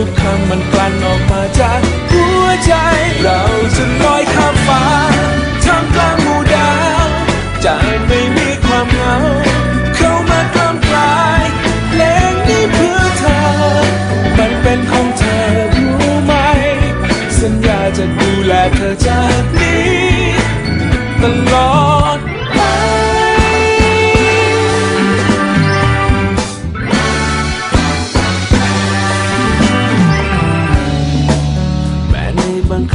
ทุกคำมันกลั่นออกมาจากหัวใจ เราจะลอยข้ามฟ้าท่ามกลางหมู่ดาวจะไม่มีความเหงา เข้ามากล้ำกลายเพลงนี้เพื่อเธอ มันเป็นของเธอรู้ไหม สัญญาจะดูแลเธอ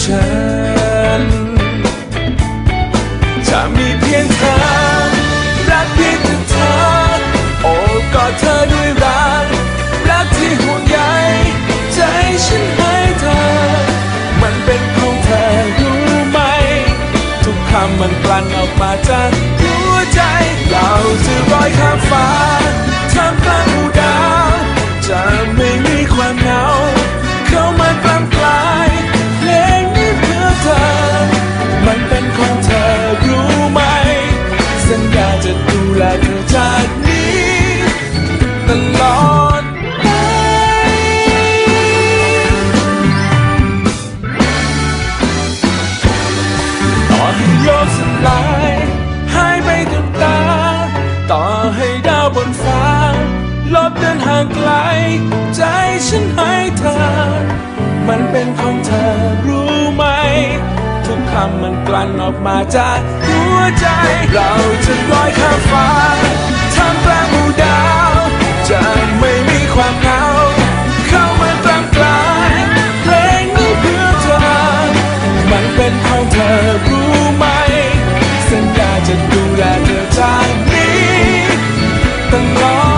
ฉันจะมีเพียงเธอ รักเพียงแต่เธอ โอบกอดเธอด้วยรัก รักที่ห่วงใยใจฉันให้เธอ มันเป็นของเธอรู้ไหม ทุกคำมันกลั่นออกมาจากหัวใจ เราจะลอยข้ามฟ้า ไกล ใจฉันให้เธอ มันเป็นของเธอรู้ไหม ทุกคำมันกลั่นออกมาจากหัวใจ เราจะลอยข้ามฟ้าทำแปลงหมู่ดาว จะไม่มีความเหงาเข้ามาตามกลายเพลงนี้เพื่อเธอ มันเป็นของเธอรู้ไหม สัญญาจะดูแลเธอจากนี้ตลอด